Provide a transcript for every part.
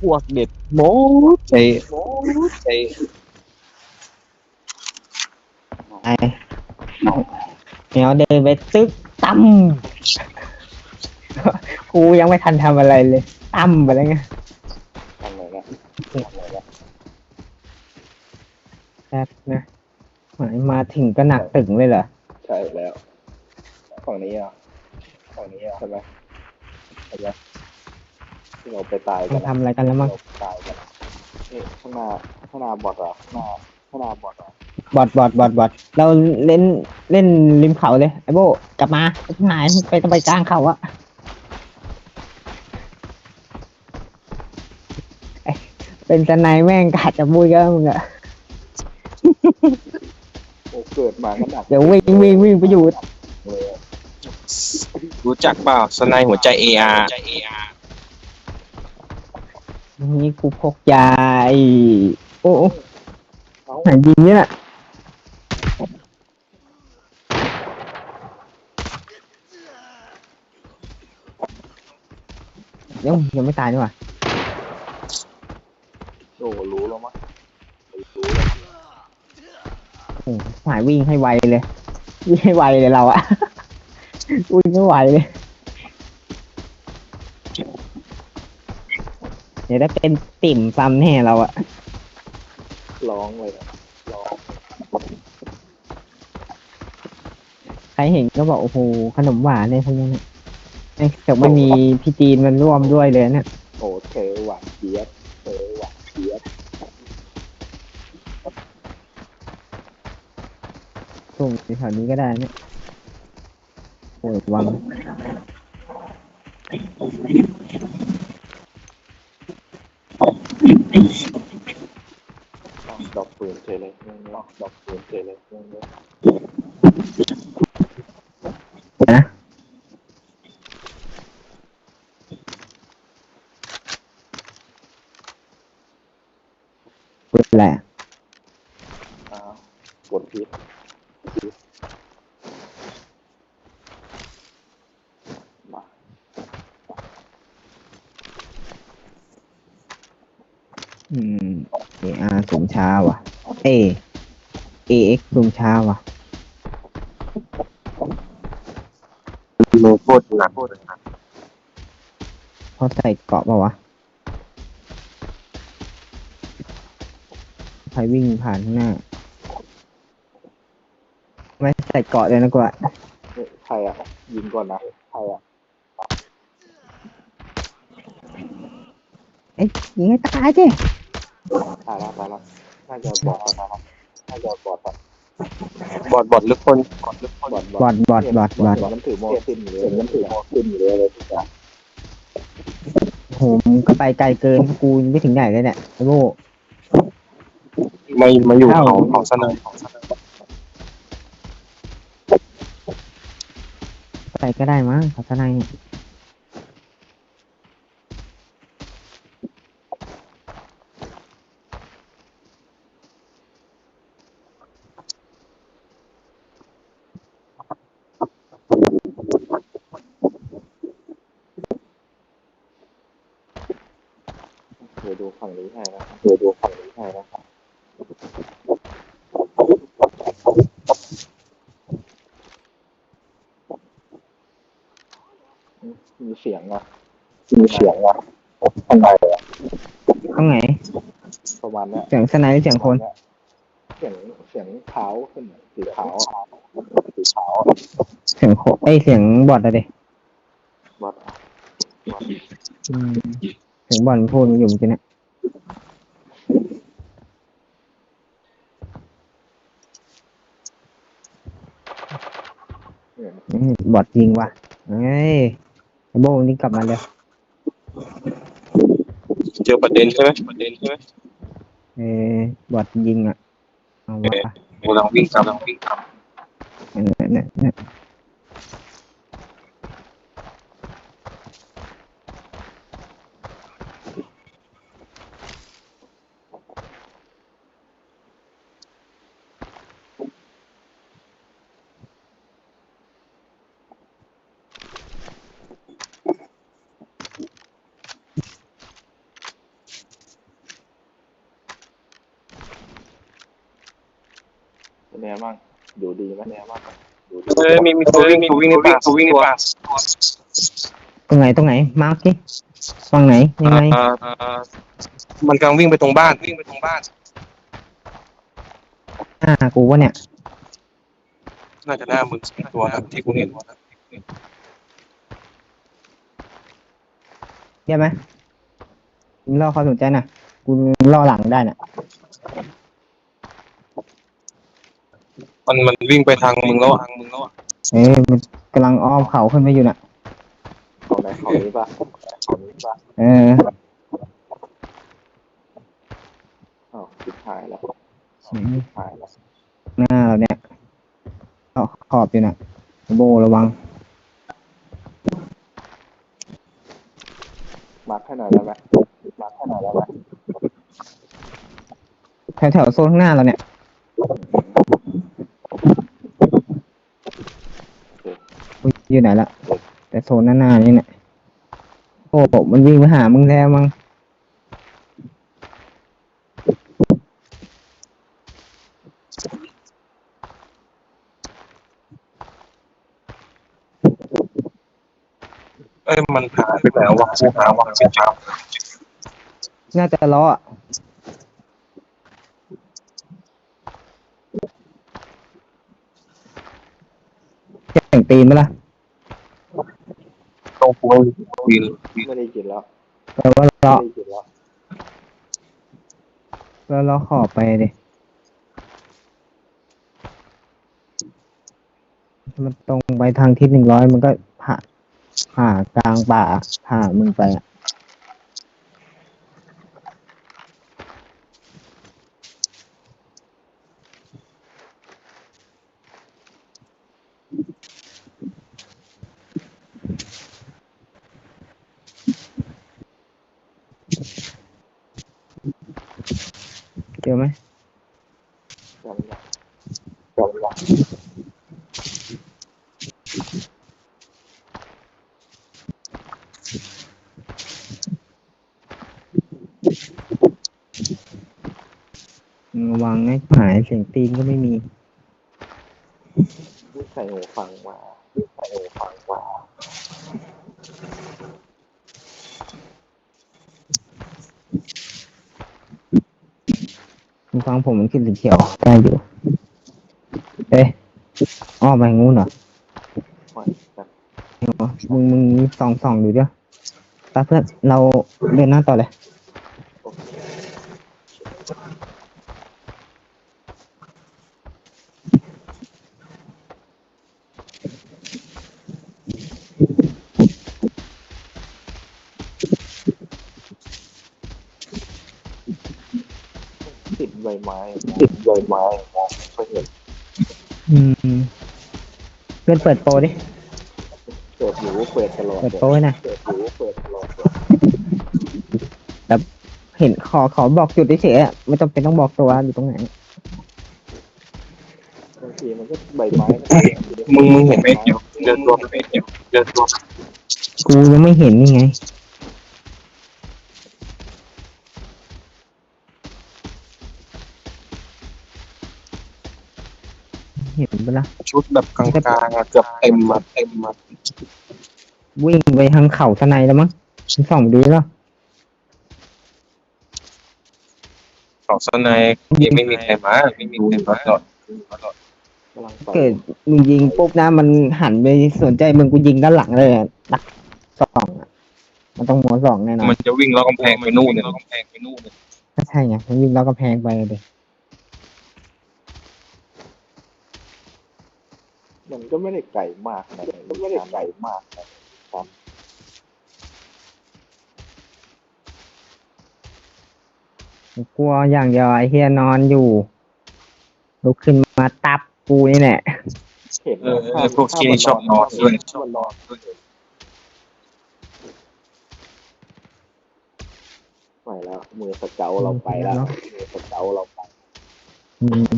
พวกเด็ดโมดใจโมดใจไอ้เหนียวเดินไปตึ๊กตั้มกูยังไม่ทันทำอะไรเลยตั้มไปแล้วไงทำไหนเนี่ยทำไหนเนี่ยแป๊บนะหมายมาถึงก็หนักตึงเลยเหรอ ใช่แล้ว ฝั่งนี้อะฝั่งนี้อะใช่ไหมใช่ไหม ที่เราไปตายกัมันนทำอะไรกันแล้วมั้งเราตายกันนี่ข้างหน้าข้างหน้าบอดเหรอข้างหน้าข้างหน้าบอดเหรอบอดบอดบอดบอดเราเล่นเล่นริมเขาเลยไอ้โบกลับมาหายไปไปกลางเขาอะไอ้เป็นสไนายแม่งกัดจะบุยก็มึงอะโอ้เกิดมาก็หนักเดี๋ยววิ่งวิ่งวิ่งไปอยู่เลยอะรู้จักเปล่าสไนหัวใจ AR นี่กูพกยาไอ้โอ้โอ้เอ้าไหนยิงเนี่ยน่ะยังยังไม่ตายนี่หว่าโอ้รู้แล้วมั้งรู้แล้วมั้งโอ้หายวิ่งให้ไวเลย วิ่งให้ไวเลยเราอะ วิ่งไม่ไหวเลย เดี๋ยวได้เป็นติ่มซำแน่เราอะร้องเลยอะร้องใครเห็นก็บอกโอ้โหขนมหวานเลยพวกนี้เนี่ยไอ้แต่ไม่มีพี่จีนมันร่วมด้วยเลยเนี่ยโอ้เธอหวานเจี๊ยบเธอหวานเจี๊ยบส่งแถวนี้ก็ได้เนี่ยโอ้ยวัง ดอก ปืนเฉยเลยเนาะดอกปืนเฉยเลยนะปืนแหละอ้าวกดพิษพิษมาอืมเออาสงช้าว่ะ เอเอเอ็กสูงช้าว่ะโลโคตรหนักเพราะใส่เกราะเปล่าวะใครวิ่งผ่านข้างหน้า ไม่ใส่เกราะเลยนะกูอะเฮ้ยใครอะ ยิงก่อนนะใครอะเอ้ยยิงให้ตายสิตายแล้วตายแล้ว น่าจะบอดอะน่าจะบอดอะบอดบอดลึกคนบอดลึกคนบอดบอดบอดบอดบอดนมันถือโมขึ้นอยู่เลยนมันถือโมขึ้นอยู่เลยอะไรทุกอย่างโหมก็ไปไกลเกินกูไม่ถึงไหนเลยเนี่ยไอ้โบมามาอยู่เอ้าเขาเขาสไนของสไนไปก็ได้มั้งเขาทนายเนี่ย ดี๋ยวดูฝั่งนี้ให้นะเดี๋ยวดูฝั่งนี้ให้นะมีเสียงอะมีเสียงอะข้างในอะข้างไหนประมาณเนี้ยเสียงสไนหรือเสียงคน เสียงเสียงเท้าขึ้นอะสีขาวอะสีขาวอะเสียงโคเอ้ยเสียงบอดอะเดบอดอะ อืม เสียงบอดมันพูดมันอยู่เมื่อกี้นี่ยเนี่ยอืมบอดยิงว่ะเอ้ยโบนี่กลับมาเลยเจอประเด็นใช่ไหมประเด็นใช่ไหมเอ้บอดยิงอะเอาวะกูกำลังวิ่งกลับกำลังวิ่งกลับเนี่ยเนี่ยเนี่ย เป็นไงบ้างดูดีไหมเป็นไงบ้างดูดีเออมีมีตัววิ่งตัววิ่งในป่าตัววิ่งในป่าตรงไหนตรงไหนมาร์กดิฝั่งไหนยังไงอ่าอ่ามันกำลังวิ่งไปตรงบ้านวิ่งไปตรงบ้านอ่ากูว่าเนี่ยน่าจะหน้ามึงสักตัวนะที่กูเห็นใช่ไหมมึงล่อความสนใจน่ะกูล่อหลังได้น่ะ มันมันวิ่งไปทางมึงแล้วอะทางมึงแล้วอะเอ้ยมันกำลังอ้อมเขาขึ้นไปอยู่น่ะเขาไหนเขานี้ปะเขานี้ปะเออ อ้าวสุดท้ายแล้วอืมสุดท้ายแล้วหน้าเราเนี่ยเอาขอบอยู่น่ะ โบระวัง มาร์คให้หน่อยได้ไหมมาร์คให้หน่อยได้ไหมแถวแถวๆโซนข้างหน้าเราเนี่ย อุ๊ยอยู่ไหนละแต่โซนหน้าหน้านี่เนี่ยโอ้มันวิ่งไปหามึงแล้วมั้งเอ้ยมันหายไปแล้วว่ะกูหาว่าเสียจ้าน่าจะล้ออะเสียงตีนไหมล่ะตรงกู วินไม่ได้กินแล้วแปลว่าไม่ล้อได้กินแล้วแล้วล้อขอบไปดิมันตรงไปทางทิศหนึ่งร้อยมันก็ผ่าผ่ากลางป่าผ่ามึงไปอะ เจอไหม จำได้จำได้ มึง ระวังไอ้หายเสียงตีนก็ไม่มีใส่หูฟังมาใส่หูฟังมามึงฟังผมมันขึ้นสีเขียวได้อยู่ เอ๊ะอ้อไปงูนเหรอไม่แต่เดี๋ยวมึงมึงส่องส่องดูเดี๋ยวตาเพื่อนเราเดินหน้าต่อเลย โอเคติดใบไม้ติดใบไม้มองไม่ค่อยเห็นอืมเพื่อนเปิดโปรดิ เปิดอยู่เปิดตลอดเปิดโปรไว้นะ เปิดอยู่เปิดตลอดเลยเห็นขอขอบอกจุดเฉยๆอะไม่จำเป็นต้องบอกตัวอยู่ตรงไหน บางทีมันก็ใบไม้มึงมึงเห็นไหมเดี๋ยวเดินรวมไปเดี๋ยวเดินรวมกูยังไม่เห็นนี่ไง เห็นปะล่ะชุดแบบกลางๆอะเกือบเต็มมาเต็มมาวิ่งไปทางเขาทนายแล้วมั้งฉันส่องดูแล้วต่อสนายยังไม่มีใครมาไม่มีใครมาจอดกำลังไปเกิดมึงยิงปุ๊บนะมันหันไปสนใจมึงกูยิงด้านหลังเลยอะดักสองอะมันต้องหัวสองแน่นอนมันจะวิ่งล้อกำแพงไปนู่นเนี่ยล้อกำแพงไปนู่นเนี่ยก็ใช่ไงมันวิ่งล้อกำแพงไปเลย มันก็ไม่ได้ไกลมากนะมันไม่ได้ไกลมากนะกลัวอย่างเดียวไอ้เฮียนอนอยู่ ลุกขึ้นมาตับกูนี่แหละเห็นเออไอ้พวกที่ชอบนอนด้วย ชอบนอนด้วยไปแล้ว มือสเกาเราไปแล้วมือสเกาเราไป อืม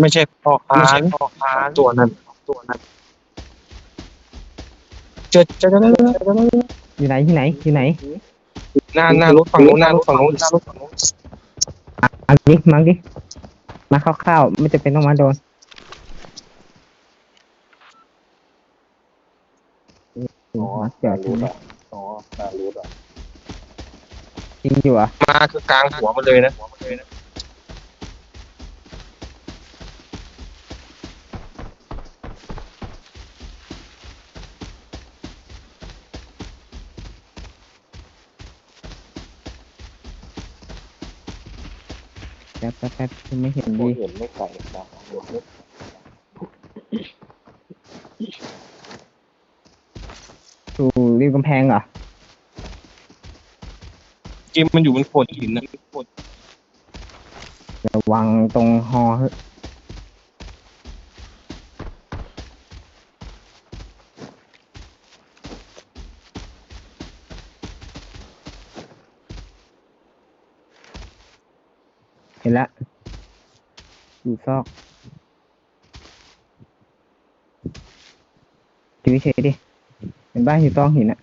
ไม่ใช่พ่อค้าไม่ใช่พ่อค้าตัวนั้นตัวนั้นเจอเจอเจอเจอเจอเจออยู่ไหนที่ไหนอยู่ไหนหน้าหน้ารถฝั่งโน้นหน้ารถฝั่งโน้นหน้ารถฝั่งโน้นอะเอาดิมาดิมาคร่าวๆไม่จะเป็นต้องมาโดนอ๋อมาเดี๋ยวนารูดอะอ๋อนารูดอะจริงอยู่เหรอะมาคือกลางหัวมันเลยนะแป๊บแป๊บแป๊บไม่เห็นดีเห็นไม่ใส่ครับดูริมกำแพงเหรอเกมมันอยู่บนโขดหินนะโขดระวังตรงฮอเถอะเห็นละ อยู่ซอกดูเฉยๆดิเห็นบ้านอยู่ซอกหินอะ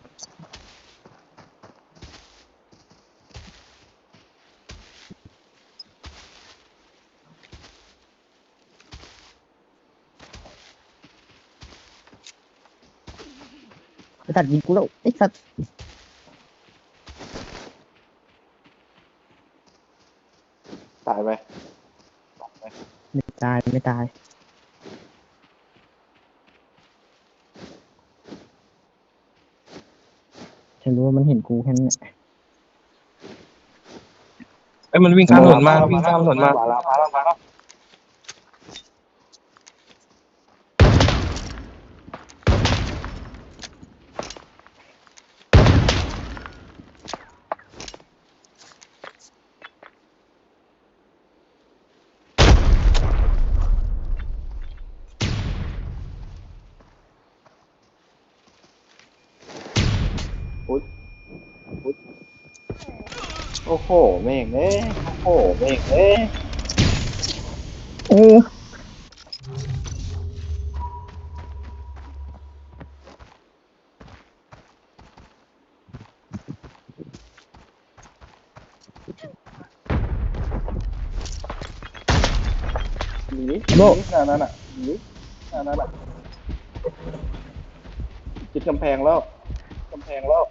ไอ้สั ตว์ยิงกูแล้วไอ้สัตว์ตายไหมไม่ตายไม่ตาย ฉันรู้ว่ามันเห็นกูแค่นั้นแหละเอ้ยมันวิ่งข้ามถนนมาวิ่งข้ามถนนมา มาแล้วมาแล้วมาแล้ว โอ้โหแม่งเอ้ยโอ้โหแม่งเอ้ยโอ้มีนิดมีนิดนานั่นอะมีนิดนานั่นอะจิตกำแพงแล้วกำแพงแล้ว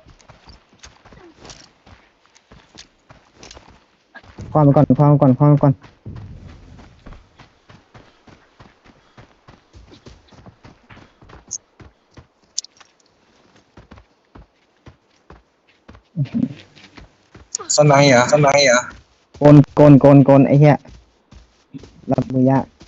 วามก่อนความก่อนความก่อนสไนด์อะสไนด์อะโกนโกนโกนโกนไอ้เหี้ยรับมือยากกู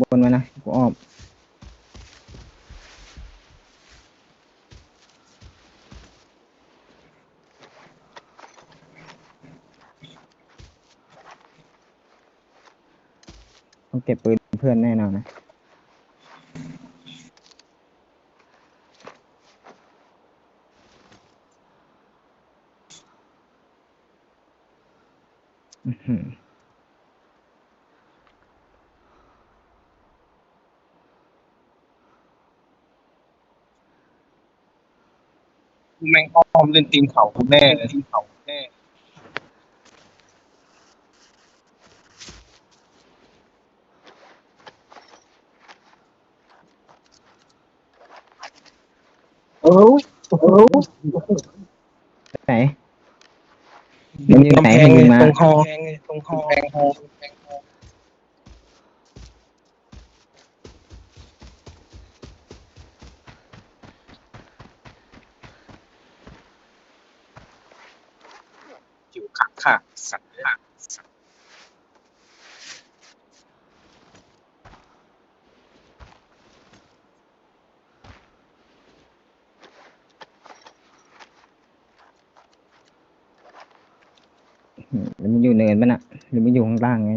บนไว้นะกูอ้อมต้องเก็บปืนเพื่อนแน่นอนนะอื้อ แม่งอ้อมเล่นตีนเขาแน่เลยตีนเขาแน่เออเออไหนมันอยู่ไหนกำแพให้มึงมา ตรงคอตรงคอ คออยู่ขักค่ะสัตว์ค่ะสัตว์อืมหรือมันอยู่เนินมันอะหรือมันอยู่ข้างล่างไง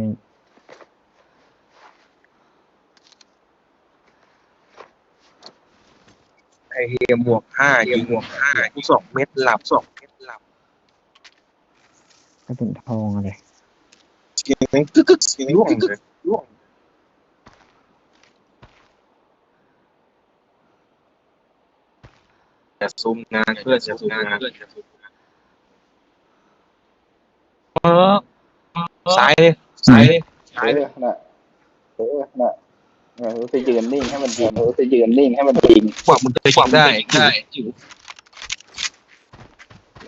ไอเฮียหมวกห้ายิงหมวกห้ากูสองเม็ดหลับสองเม็ดหลับก ระสุนทองอะไรสียงนั้กึกกึกเสียงร่วงเลยร่วงจะซุ่มงานเพื่อนจะซุ่มงานเอนจะซุ่มงานเออซ้ายดิซ้ายดิซ้ายดิน่ะเออน่ะเออไปยืนนิ่งให้มันยิงเออไปยืนนิ่งให้มันยิงกวกมันจะยิงได้ได้จิ๋ว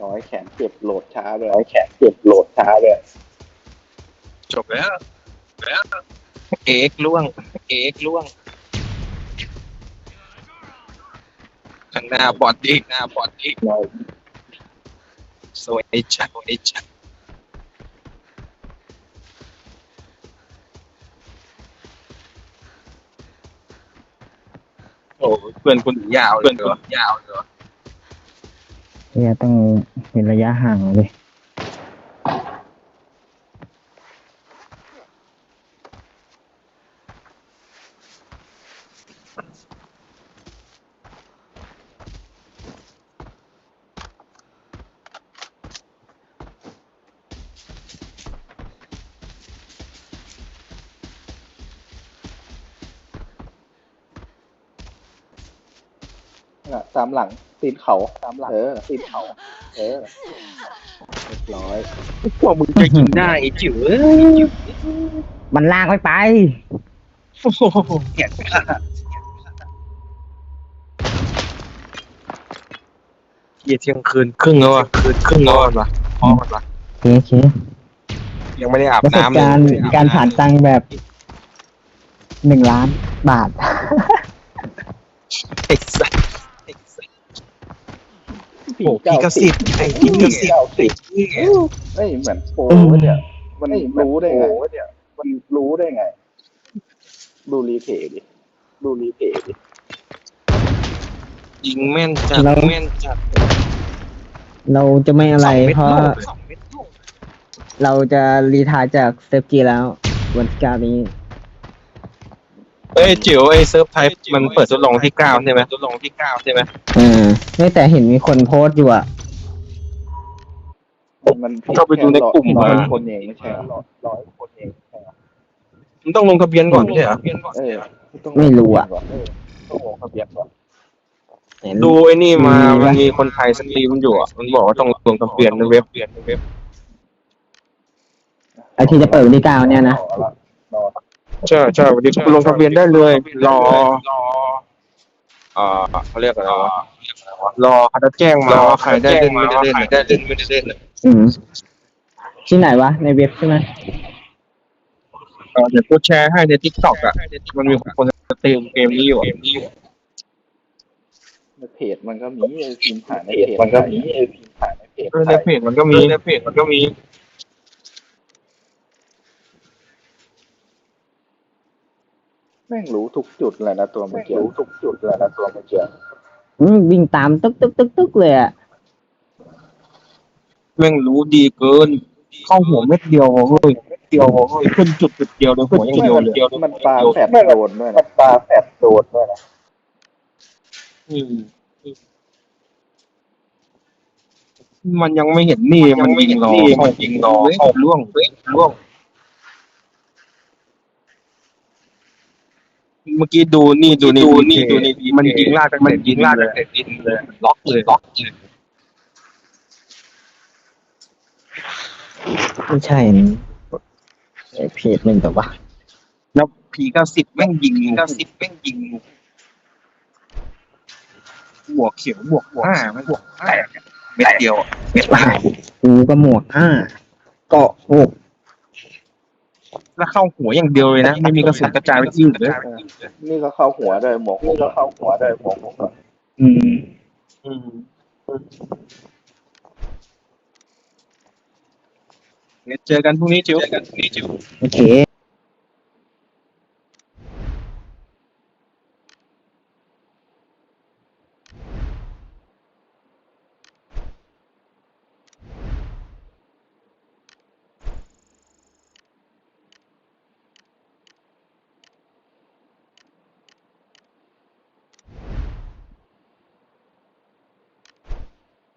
ร้อยแขนเจ็บโหลดช้าเลยร้อยแขนเจ็บโหลดช้าเลยจบแล้วแล้วเอกล่วง เอกล่วงข้างหน้าบอดอีกหน้าบอดอีกเราสวยจัดสวยจัดโอ้เพื่อนคุณยาวเพื่อนคุณยาวเลย เนี่ยต้องเห็นระยะห่างเลยน่ะตามหลัง ตีนเขาตามหลังเออตีนเขา เออเรียบร้อยพวกมึงจะยิงได้ไอ้จิ๋วเอ้ยมันลากไม่ไป โอ้โหเกลียดมากเหี้ยเที่ยงคืนครึ่งแล้วอะคืนครึ่งแล้วอะพอมันวะโอเคโอเคยังไม่ได้อาบประสบน้ำเลยการณ์การผ่านตังค์แบบหนึ่งล้านบาท ไอ้สัสไอ้สัส โอ้พี่กระสิบไอ้พี่กระสิบเก้าสิบเหี้ยเอ้ยเหมือนโปรวะเนี่ย มันรู้ได้ไงเนี่ย มันรู้ได้ไง ดูรีเพย์ดิ ดูรีเพย์ดิ ยิงแม่นจัดเราแม่นจัดเราจะไม่อะไรสงม็ดเพราะโลกสองเม็ดโลกเราจะรีทายจากเซฟจีแล้ว วันที่เก้านี้ เอ้ยจิ๋วไอ้เซิร์ฟไทป์มันเปิดทดลองที่เก้าใช่ไหมทดลองที่เก้าใช่ไหมเออไม่แต่เห็นมีคนโพสต์อยู่อะมันเข้าไปดูในกลุ่มร้อยมาคนเองไม่ใช่เหรอร้อยคนเองไม่ใช่เหรอมันต้องลงทะเบียนก่อนไม่ใช่เหรอเออต้องไม่รู้อะเต้องลงทะเบียนก่อนเห็นดูไอ้นี่มามีปะมันมีคนไทยสตรีมอยู่อะ มันบอกว่าต้องลงทะเบียนในเว็บเปลี่ยนในเว็บไอที่จะเปิดวันที่เก้าเนี่ยนะรอละรอละ ใช่ใช่วันนี้ลงทะเบียนได้เลย รออ่าเขาเรียกอะไรวะรอเขาจะแจ้งมาว่าใครได้เล่นไม่ได้เล่นได้เล่นไม่ได้เล่นอืมที่ไหนวะ ในเว็บใช่ไหมเออเดี๋ยวกูแชร์ให้ในทิกตอกอะ มันมีคนสตรีมเกมนี้อยู่อะในเพจมันก็มีไอ้พิมพ์ผ่านในเพจมันก็มีไอ้พิมพ์ผ่านในเพจเออในเพจมันก็มีในเพจมันก็มี แม่งรู้ทุกจุดเลยนะตัวเมื่อกี้รู้ทุกจุดเลยนะตัวเมื่อกี้อืมวิ่งตามตึกตึกตึกตึกเลยอะแม่งรู้ดีเกิน เข้าหัวเม็ดเดียวเว้ยเม็ดเดียวเว้ยขึ้นจุดจุดเดียวเลยหัวอย่างเดียวเลยมันปลาแฝดโดนด้วยนะปลาแฝดโดนด้วยนะอืมมันยังไม่เห็นนี่มันยิงรอมันยิงรอเข้าล่วงล่วง มื่อกี้ดูนี่ดูนี่ดูนี่ดูนี่มันยิงลากมันยิงลากจากแต่ดินเลยล็อกเลยล็อกเลยไม่ใช่นี่ไอเพจหนึ่งแต่ว่าแล้วผีเก้าสิบแม่งยิงเก้าสิบแม่งยิงบวกเขียวบวกห้ามันบวกแตกเม็ดเดียวอะเม็ดละกูก็หมวกห้าเกาะหก แล้วเข้าหัวอย่างเดียวเลยนะ ไม่มีกระสุนกระจายไปที่อื่นเลยนี่ก็เข้าหัวเลยหมวกนี่ก็เข้าหัวเลยหมวกหมวกอืม อืมเจอกันพรุ่งนี้จิ๋วเจอกันพรุ่งนี้จิ๋วโอเค